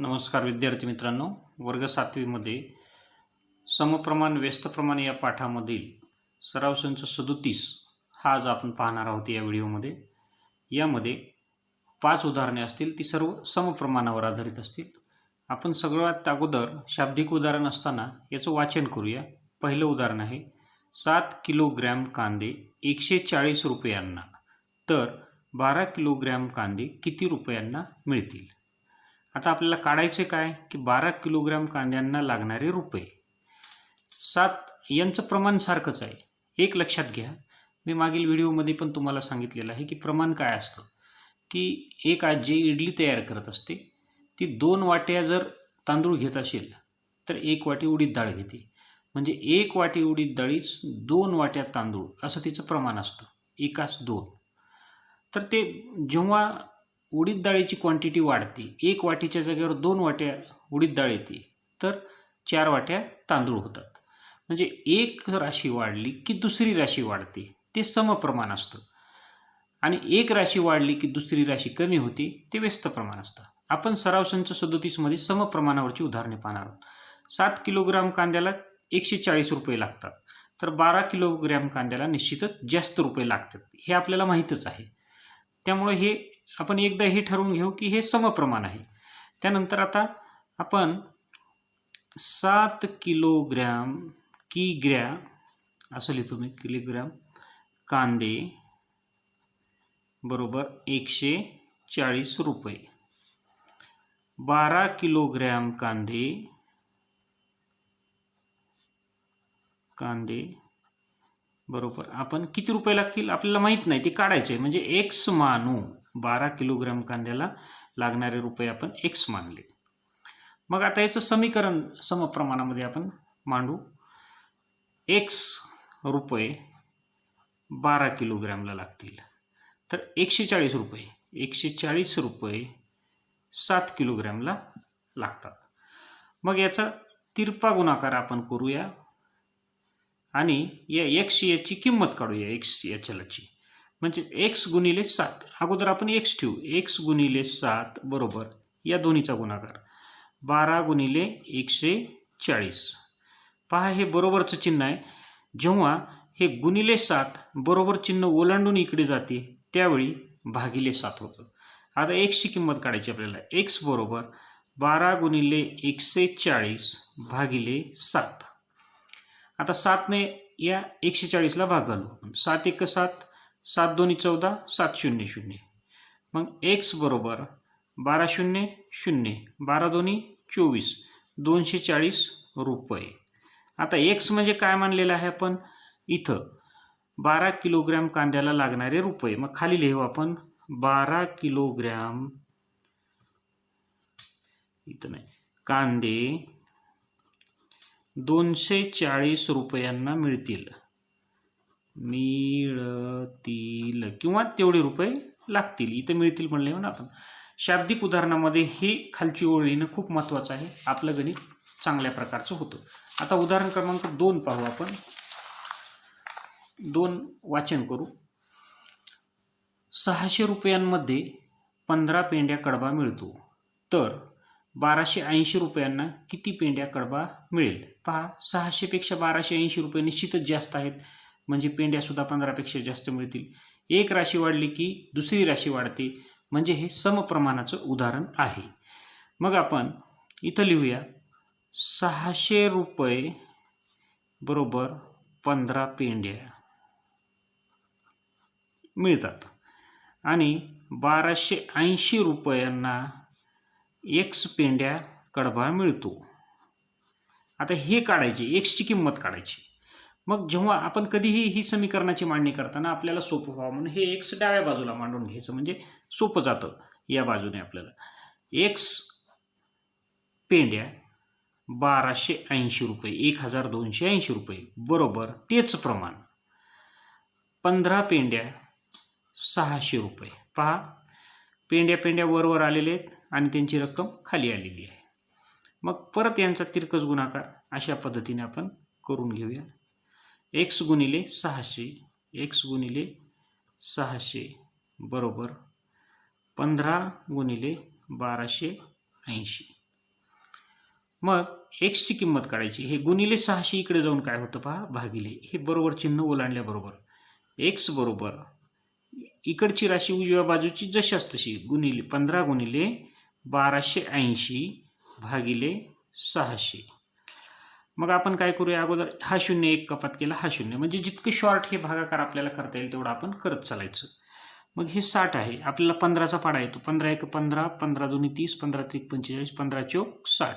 नमस्कार विद्यार्थी मित्रांनो वर्ग सातवीमध्ये समप्रमाण व्यस्तप्रमाण या पाठामधील सराव संच सदोतीस हा आज आपण पाहणार आहोत या व्हिडिओमध्ये. यामध्ये पाच उदाहरणे असतील ती सर्व समप्रमाणावर आधारित असतील. आपण सगळ्यात अगोदर शाब्दिक उदाहरण असताना याचं वाचन करूया. पहिलं उदाहरण आहे सात किलोग्रॅम कांदे एकशे चाळीस रुपयांना तर बारा किलोग्रॅम कांदे किती रुपयांना मिळतील? आता आपल्याला काढायचे काय? की बारा किलोग्रॅम कांद्यांना लागणारे रुपये. सात यांचं प्रमाण सारखंच आहे. एक लक्षात घ्या. मी मागील व्हिडिओमध्ये पण तुम्हाला सांगितलेलं आहे की प्रमाण काय असतं? की एक आजी इडली तयार करत असते ती दोन वाट्या जर तांदूळ घेत असेल तर एक वाटी उडीद डाळ घेते. म्हणजे एक वाटी उडीद डाळीच दोन वाट्या तांदूळ असं तिचं प्रमाण असतं. एकाच दोन. तर ते जेव्हा उडीद डाळीची क्वांटिटी वाढते. एक वाटीच्या जागेवर दोन वाट्या उडीद डाळ येते. तर चार वाट्या तांदूळ होतात. म्हणजे एक राशी वाढली की दुसरी राशी वाढते. ते समप्रमाण असतं. आणि एक राशी वाढली की दुसरी राशी कमी होते ते व्यस्त प्रमाण असतं. आपण सराव संच सदोतीसमध्ये समप्रमाणावरची उदाहरणे पाहणार आहोत. सात किलोग्राम कांद्याला एकशे चाळीस रुपये लागतात. तर बारा किलोग्रॅम कांद्याला निश्चितच जास्त रुपये लागतात. हे आपल्याला माहीतच आहे. त्यामुळे हे आपण एकदा हे ठरवून घेऊ की हे समप्रमाण आहे. त्यानंतर आता आपण सात किलोग्रॅम किग्रॅ असं लिहितो मी किलोग्रॅम कांदे बरोबर एकशे चाळीस रुपये. बारा किलोग्रॅम कांदे कांदे बरोबर आपण किती रुपये लागतील आपल्याला माहीत नाही ते काढायचे आहे. म्हणजे एक्स मानू बारा किलोग्रॅम कांद्याला लागणारे रुपये आपण एक्स मानले. मग आता याचं समीकरण समप्रमाणामध्ये आपण मांडू. एक्स रुपये बारा किलोग्रॅमला लागतील. तर एकशे चाळीस रुपये एकशे चाळीस रुपये सात किलोग्रॅमला लागतात. मग याचा तिरपा गुणाकार आपण करूया आणि या एक्स याची किंमत काढूया एक्स याच्यालाची. म्हणजे एक्स गुणिले सात. अगोदर आपण एक्स ठेवू. एक्स गुणिले सात बरोबर या दोन्हीचा गुणाकार. बारा गुणिले एकशे चाळीस. पहा हे बरोबरचं चिन्ह आहे. जेव्हा हे गुणिले सात बरोबर चिन्ह ओलांडून इकडे जाते त्यावेळी भागिले सात होतं. आता एक्सची किंमत काढायची आपल्याला. एक्स बरोबर बारा गुणिले एकशे चाळीस भागिले सात. आता सातने या एकशे चाळीसला भाग घालू आपण. सात एक सात सात दोन्ही चौदा सात शून्य शून्य. मग एक्स बरोबर बारा शून्य शून्य बारा दोन्ही चोवीस दोनशे चाळीस रुपये. आता एक्स म्हणजे काय मानलेलं आहे आपण? इथं बारा किलोग्रॅम कांद्याला लागणारे रुपये. मग खाली लिहू आपण. बारा किलोग्रॅम इथं नाही. कांदे दोनशे चाळीस रुपयांना मिळतील. मिळतील. किंवा तेवढे रुपये लागतील. इथं मिळतील म्हणले म्हणून आपण. शाब्दिक उदाहरणामध्ये हे खालची ओळ येणं खूप महत्त्वाचं आहे. आपलं गणित चांगल्या प्रकारचं होतं. आता उदाहरण क्रमांक दोन पाहू आपण. दोन वाचन करू. सहाशे रुपयांमध्ये पंधरा पेंड्या कडबा मिळतो. तर बाराशे ऐंशी रुपयांना किती पेंड्या कडबा मिळेल? पहा सहाशेपेक्षा बाराशे ऐंशी रुपये निश्चितच जास्त आहेत. म्हणजे पेंड्यासुद्धा पंधरापेक्षा जास्त मिळतील. एक राशी वाढली की दुसरी राशी वाढते. म्हणजे हे समप्रमाणाचं उदाहरण आहे. मग आपण इथं लिहूया. सहाशे रुपये बरोबर पंधरा पेंड्या मिळतात. आणि बाराशे ऐंशी रुपयांना एक्स पेंड्या कडबा मिळतो. आता हे काढायचे एक्सची किंमत काढायची. मग जेव्हा आपण कधीही ही समीकरणाची मांडणी करताना आपल्याला सोपं व्हावं म्हणून हे एक्स डाव्या बाजूला मांडून घ्यायचं. म्हणजे सोपं जातं या बाजूने आपल्याला. एक्स पेंड्या बाराशे ऐंशी रुपये एक हजार दोनशे ऐंशी रुपये बरोबर तेच प्रमाण. पंधरा पेंड्या सहाशे रुपये. पहा पेंड्या पेंड्या वरवर आलेले आहेत आणि त्यांची रक्कम खाली आलेली आहे. मग परत यांचा तिरकस गुणाकार अशा पद्धतीने आपण करून घेऊया. एक्स गुणिले सहाशे एक्स गुणिले सहाशे बरोबर पंधरा गुणिले बाराशे ऐंशी. मग एक्सची किंमत काढायची. हे गुणिले सहाशे इकडे जाऊन काय होतं पहा? भागिले. हे बरोबर चिन्ह ओलांडल्याबरोबर एक्स बरोबर. इकडची राशी उजव्या बाजूची जशाच तशी. गुणिले पंधरा गुणिले बाराशे ऐंशी भागिले सहाशे. मग आपण काय करूया? अगोदर हा शून्य एक कपात केला हा शून्य. म्हणजे जितकं शॉर्ट हे भागाकार आपल्याला करता येईल तेवढं आपण करत चालायचं. मग हे साठ आहे. आपल्याला पंधराचा पाडा येतो. पंधरा एक पंधरा पंधरा दोन्ही तीस पंधरा त्रिक पंचेचाळीस पंधरा चौक साठ.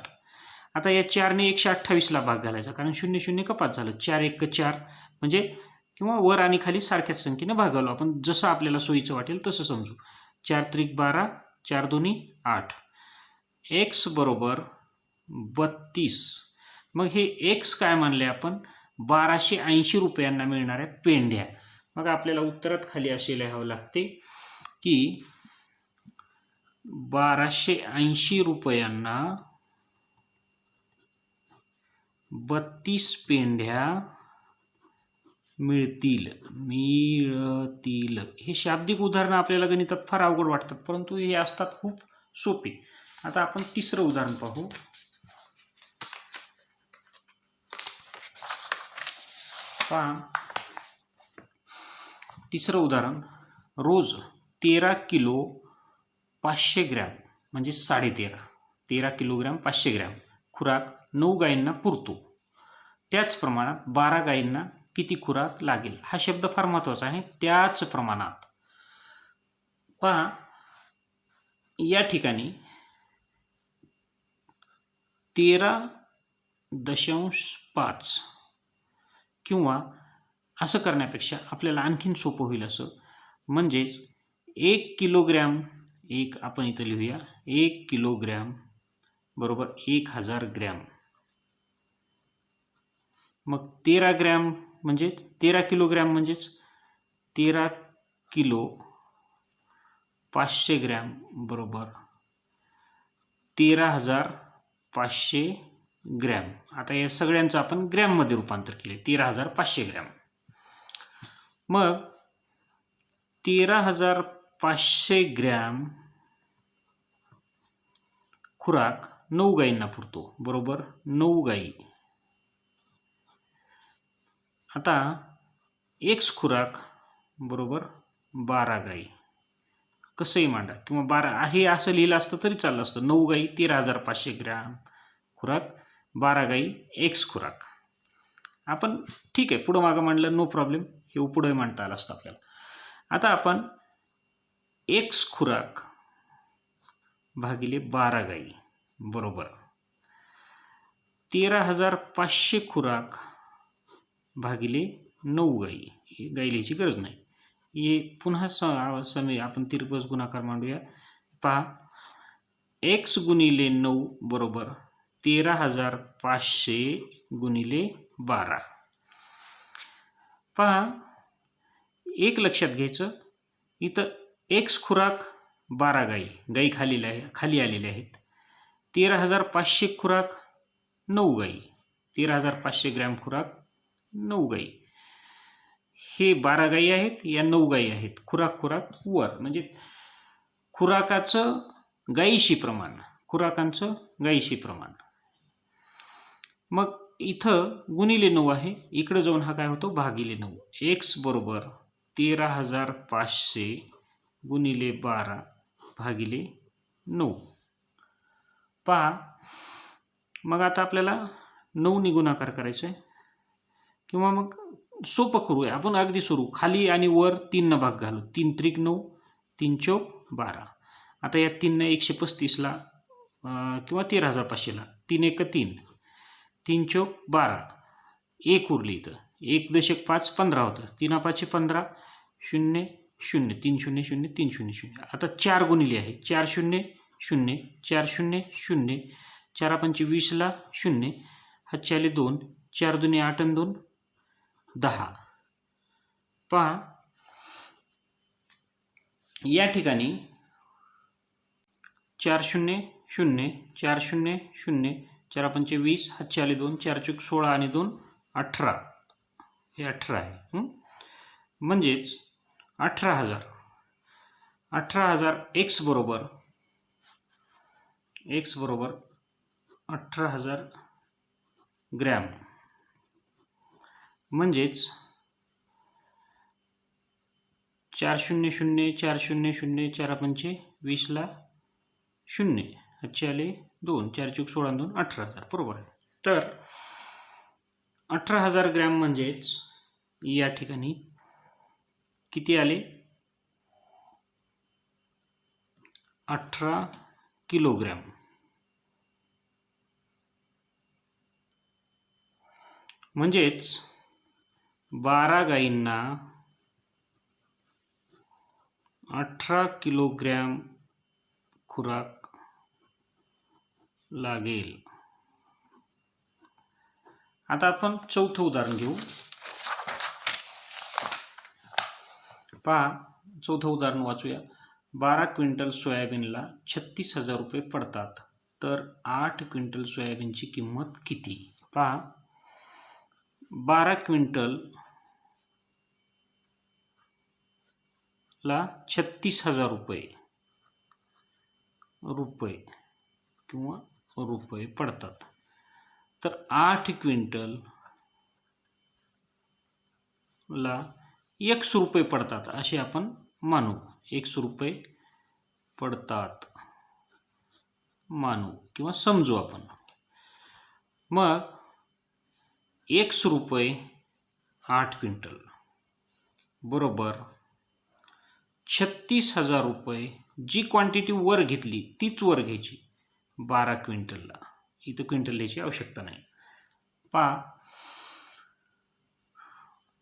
आता या चारने एकशे अठ्ठावीसला भाग घालायचा कारण शून्य शून्य कपात झालं. चार एक चार. म्हणजे किंवा वर आणि खाली सारख्याच संख्येने भागावलो आपण जसं आपल्याला सोयीचं वाटेल तसं समजू. चार त्रिक बारा चार दोन्ही आठ. एक्स बरोबर बत्तीस. मग हे एक्स काय मानले आपण? बाराशे ऐंशी रुपयांना मिळणाऱ्या पेंढ्या. मग आपल्याला उत्तरात खाली असे लिहावं लागते की बाराशे ऐंशी रुपयांना बत्तीस पेंढ्या मिळतील. मिळतील. हे शाब्दिक उदाहरणं आपल्याला गणितात फार अवघड वाटतात परंतु हे असतात खूप सोपे. आता आपण तिसरं उदाहरण पाहू. पहा. तिसरं उदाहरण. रोज तेरा किलो पाचशे ग्रॅम म्हणजे साडेतेरा. तेरा किलोग्रॅम पाचशे ग्रॅम. खुराक नऊ गायींना पुरतो. त्याच प्रमाणात बारा गायींना किती खुराक लागेल? हा शब्द फार महत्त्वाचा आहे त्याच प्रमाणात. पहा. या ठिकाणी तेरा दशांश पाच किंवा असं करण्यापेक्षा आपल्याला आणखीन सोपं होईल असं. म्हणजेच एक किलोग्रॅम एक आपण इथं लिहूया एक किलोग्रॅम बरोबर एक हजार ग्रॅम. मग तेरा ग्रॅम म्हणजेच तेरा किलोग्रॅम म्हणजेच तेरा किलो पाचशे ग्रॅम बरोबर तेरा हजार पाचशे ग्रॅम. आता या सगळ्यांचं आपण ग्रॅममध्ये रूपांतर केले तेरा हजार पाचशे ग्रॅम. मग तेरा हजार पाचशे ग्रॅम खुराक नऊ गायींना पुरतो. बरोबर? नऊ गायी आता एक्स खुराक बरोबर? बारा गाई कसंही मांडा. किंवा बारा हे असं लिहिलं असतं तरी चाललं असतं. नऊ गाई तेरा हजार पाचशे ग्रॅम खुराक. बारा गाई एक्स खुराक. आपण ठीक आहे पुढं मागं मांडलं नो प्रॉब्लेम हे पुढंही मांडता आलं असतं आपल्याला. आता आपण एक्स खुराक भागिले बारा गाई बरोबर. तेरा हजार पाचशे खुराक भागिले नऊ गाई गाई लिहायची गरज नाही. हे पुन्हा स समय आपण तिरपस गुणाकार मांडूया. पहा. एक्स गुणिले नऊ बरोबर. तेरा हजार पाचशे गुणिले बारा. पहा एक लक्षात घ्यायचं. इथं एक्स खुराक बारा गाई गाई खालील आहे खाली आलेल्या आहेत. तेरा हजार पाचशे खुराक नऊ गाई. तेरा हजार पाचशे ग्रॅम खुराक नऊ गाई. हे बारा गाई आहेत या नऊ गाई आहेत. खुराक खुराक वर. म्हणजे खुराकाचं गाईशी प्रमाण खुराकांचं गाईशी प्रमाण. मग इथं गुणिले नऊ आहे. इकडं जाऊन हा काय होतो? भागिले नऊ. एक्स बरोबर तेरा हजार पाचशे गुणिले बारा भागिले नऊ. पहा. मग आता आपल्याला नऊनी गुणाकार करायचा आहे. किंवा मग सोपं करूया. आपण अगदी सुरू. खाली आणि वर तीननं भाग घालू. तीन त्रिक नऊ तीन चौक बारा. आता या तीननं एकशे पस्तीसला किंवा तेरा हजार पाचशेला तीन एक तीन. तीन चौक बारा. एक उरली इथं. एक दशक पाच पंधरा होतं. तीन पाचशे पंधरा शून्य शून्य. तीन शून्य शून्य तीन शून्य शून्य. आता चार गुणिले आहे. चार शून्य शून्य चार शून्य शून्य. चार पंचे वीसला शून्य. हातचे आले दोन. चार दुने आठ आणि दोन दहा. पहा. या ठिकाणी चार शून्य शून्य चार शून्य शून्य. चार पंचे वीस हातचे आले दोन चार चूक सोळा आणि दोन अठरा. हे अठरा आहे म्हणजेच अठरा हजार. अठरा हजार एक्स बरोबर एक्स बरोबर अठरा हजार ग्रॅम. म्हणजेच चार शून्य शून्य चार शून्य शून्य चार पंचे वीसला शून्य. अच्छे आले दोन चार चूक सोळा दोन अठरा हजार. बरोबर आहे. तर अठरा हजार ग्रॅम म्हणजेच या ठिकाणी किती आले? अठरा किलोग्रॅम. म्हणजेच बारा गाईंना अठरा किलोग्रॅम खुराक लागेल. आता आपण चौथं उदाहरण घेऊ. पहा चौथं उदाहरण वाचूया. बारा क्विंटल सोयाबीनला छत्तीस हजार रुपये पडतात. तर आठ क्विंटल सोयाबीनची किंमत किती? पहा. बारा क्विंटल ला छत्तीस हजार रुपये. रुपये किंवा रुपये पडतात. तर आठ क्विंटल ला एकशे रुपये पडतात असे आपण मानू. एकशे रुपये पडतात मानू किंवा समजू आपण. मग एकशे रुपये आठ क्विंटल बरोबर छत्तीस हजार रुपये जी क्वांटिटी वर घेतली तीच वर घ्यायची. बारा क्विंटलला. इथं क्विंटल द्यायची आवश्यकता नाही. पहा.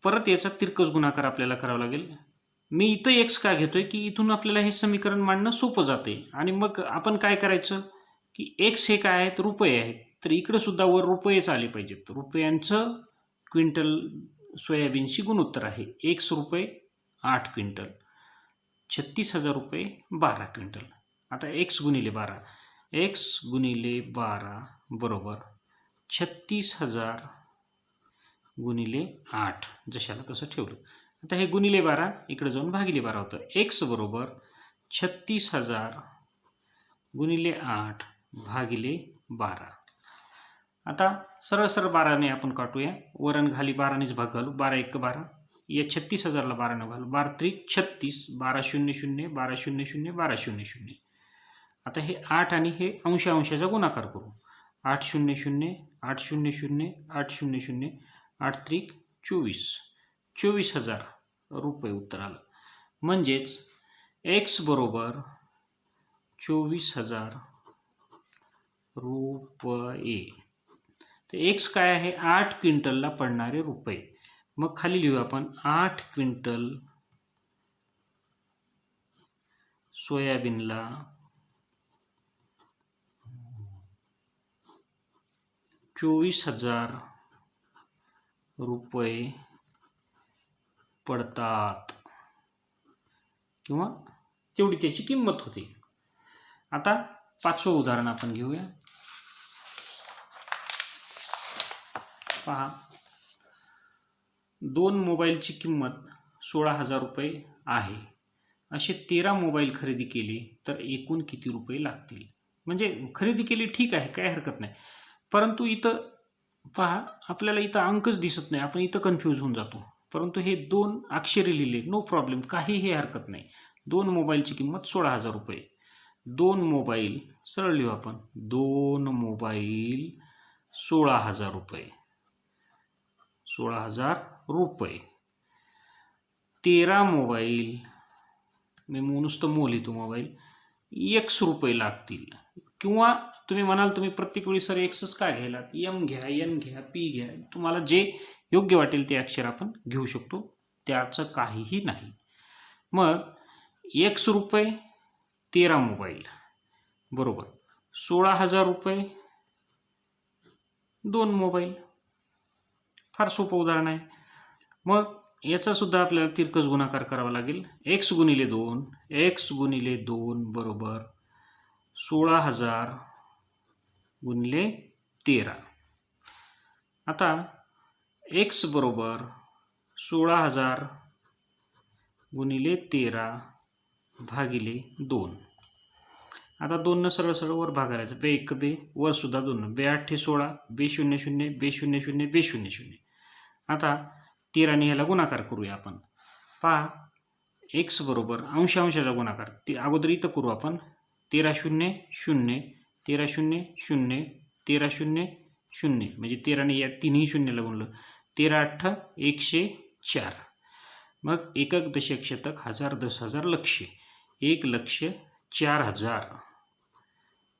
परत याचा तिरकस गुणाकार आपल्याला करावा लागेल. मी इथं एक्स का घेतोय? की इथून आपल्याला हे समीकरण मांडणं सोपं जाते आणि मग आपण काय करायचं? की एक्स हे काय आहेत? रुपये आहेत. तर इकडं सुद्धा वर रुपयेच आले पाहिजेत. रुपयांचं क्विंटल सोयाबीनशी गुणोत्तर आहे. एक्स रुपये आठ क्विंटल. छत्तीस हजार रुपये बारा क्विंटल. आता एक्स गुणिले बारा. एक्स गुणिले बारा बरोबर छत्तीस हजार गुणिले आठ जशाला तसं ठेवलं. आता हे गुणिले बारा इकडे जाऊन भागिले बारा होतं. एक्स बरोबर छत्तीस हजार गुणिले आठ भागिले बारा. आता सरळ सरळ बाराने आपण काटूया. वरण खाली बारानेच भाग घालू. बारा एक बारा. या छत्तीस हजारला बारानं घालू. बारा त्रिक छत्तीस बारा शून्य शून्य बारा शून्य शून्य बारा शून्य शून्य. आता हे आठ आणि हे अंश अंशाचा गुणाकार करू. आठ शून्य शून्य आठ शून्य शून्य आठ शून्य शून्य आठ त्रिक चोवीस. चोवीस हजार रुपये उत्तर आलं. म्हणजेच एक्स बरोबर चोवीस हजार रुपये. तर एक्स काय आहे? आठ क्विंटलला पडणारे रुपये. मग खाली लिहू आपण आठ क्विंटल सोयाबीनला चोवीस हजार रुपये पडतात. किंवा तेवढी त्याची किंमत होते. आता पाचवं उदाहरण आपण घेऊया. पहा. दोन मोबाईलची किंमत सोळा हजार रुपये आहे. असे तेरा मोबाईल खरेदी केले तर एकूण किती रुपये लागतील? म्हणजे खरेदी केली ठीक आहे काय हरकत नाही. परंतु इथं पहा आपल्याला इथं अंकच दिसत नाही. आपण इथं कन्फ्यूज होऊन जातो. परंतु हे दोन अक्षरे लिहिले नो प्रॉब्लेम काहीही हरकत नाही. दोन मोबाईलची किंमत सोळा हजार रुपये. दोन मोबाईल सरळ लिहू आपण दोन मोबाईल सोळा हजार रुपये. सोळा हजार रुपये. तेरा मोबाईल मी नुसतं मोल येतो मोबाईल एक्स रुपये लागतील. किंवा तुम्ही म्हणाल तुम्ही प्रत्येक वेळी सर एक्सच काय घ्यायला? एम घ्या एन घ्या पी घ्या. तुम्हाला जे योग्य वाटेल ते अक्षर आपण घेऊ शकतो. त्याचं काहीही नाही. मग एक्स रुपये तेरा मोबाईल. बरोबर. सोळा हजार रुपये दोन मोबाईल. फार सोपं उदाहरण आहे. मग याचासुद्धा आपल्याला तिरकस गुणाकार करावा लागेल. एक्स गुणिले दोन एक्स गुणिले दोन बरोबर. सोळा हजार गुणिले तेरा. आता एक्स बरोबर सोळा हजार गुणिले तेरा भागिले दोन. आता दोननं सरळ सरळ वर भागायचं. बे एक बे वर सुद्धा दोन बे आठ सोळा बे शून्य शून्य बे शून्य शून्य बे शून्य शून्य. आता तेराने ह्याला गुणाकार करूया आपण. पहा एक्स बरोबर अंश अंशाचा गुणाकार. ते अगोदर इथं करू आपण. तेरा शून्य शून्य तेरा शून्य शून्य तेरा शून्य शून्य. म्हणजे तेराने या तिन्ही शून्यला गुणलं. तेरा अठ्ठ एकशे चार. मग एकक दशक शतक हजार दस हजार लक्ष. एक लक्ष चार हजार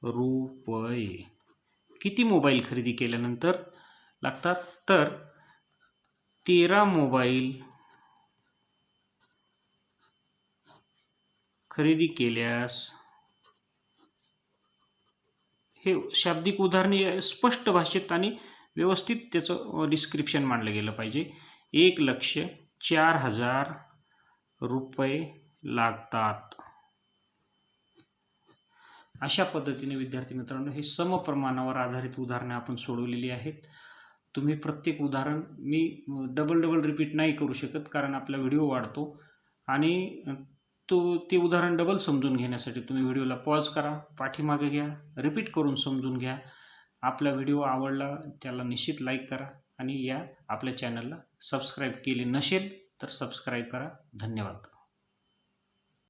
रुपये. किती मोबाईल खरेदी केल्यानंतर लागतात? तर तेरा मोबाईल खरेदी केल्यास हे शाब्दिक उदाहरणे स्पष्ट भाषेत आणि व्यवस्थित त्याचं डिस्क्रिप्शन मांडलं गेलं पाहिजे. एक लक्ष चार हजार रुपये लागतात. अशा पद्धतीने विद्यार्थी मित्रांनो हे समप्रमाणावर आधारित उदाहरणे आपण सोडवलेली आहेत. तुम्ही प्रत्येक उदाहरण मी डबल डबल रिपीट नाही करू शकत कारण आपला व्हिडिओ वाढतो. आणि तो ते उदाहरण डबल समजून घेण्यासाठी तुम्ही व्हिडिओला पॉज करा पाठीमागे घ्या रिपीट करून समजून घ्या. आपला व्हिडिओ आवडला त्याला निश्चित लाईक करा आणि या आपल्या चॅनलला सबस्क्राईब केले नसेल तर सबस्क्राईब करा. धन्यवाद.